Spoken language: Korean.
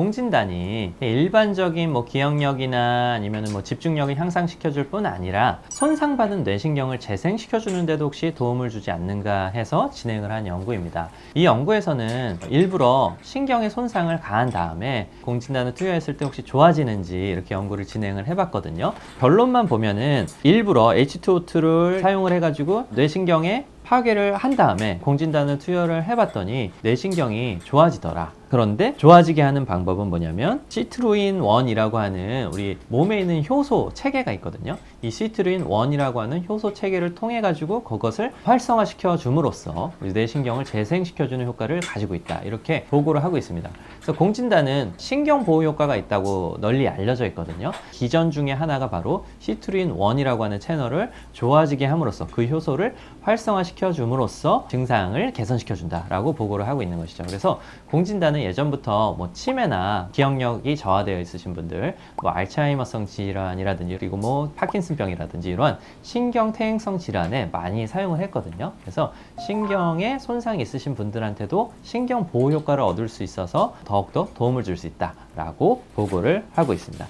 공진단이 일반적인 뭐 기억력이나 아니면 뭐 집중력을 향상시켜줄 뿐 아니라 손상받은 뇌신경을 재생시켜주는데도 혹시 도움을 주지 않는가 해서 진행을 한 연구입니다. 이 연구에서는 일부러 신경의 손상을 가한 다음에 공진단을 투여했을 때 혹시 좋아지는지 이렇게 연구를 진행을 해봤거든요. 결론만 보면은 일부러 H2O2를 사용을 해가지고 뇌신경에 파괴를 한 다음에 공진단을 투여를 해봤더니 뇌신경이 좋아지더라. 그런데 좋아지게 하는 방법은 뭐냐면 시트루인 1이라고 하는 우리 몸에 있는 효소 체계가 있거든요. 이 시트루인 1이라고 하는 효소 체계를 통해 가지고 그것을 활성화시켜 줌으로써 우리 뇌신경을 재생시켜 주는 효과를 가지고 있다. 이렇게 보고를 하고 있습니다. 그래서 공진단은 신경 보호 효과가 있다고 널리 알려져 있거든요. 기전 중에 하나가 바로 시트루인 1이라고 하는 채널을 좋아지게 함으로써 그 효소를 활성화시켜 줌으로써 증상을 개선시켜 준다라고 보고를 하고 있는 것이죠. 그래서 공진단은 예전부터 뭐 치매나 기억력이 저하되어 있으신 분들, 뭐 알츠하이머성 질환이라든지 그리고 뭐 파킨슨병이라든지 이러한 신경 퇴행성 질환에 많이 사용을 했거든요. 그래서 신경에 손상이 있으신 분들한테도 신경 보호 효과를 얻을 수 있어서 더욱더 도움을 줄 수 있다라고 보고를 하고 있습니다.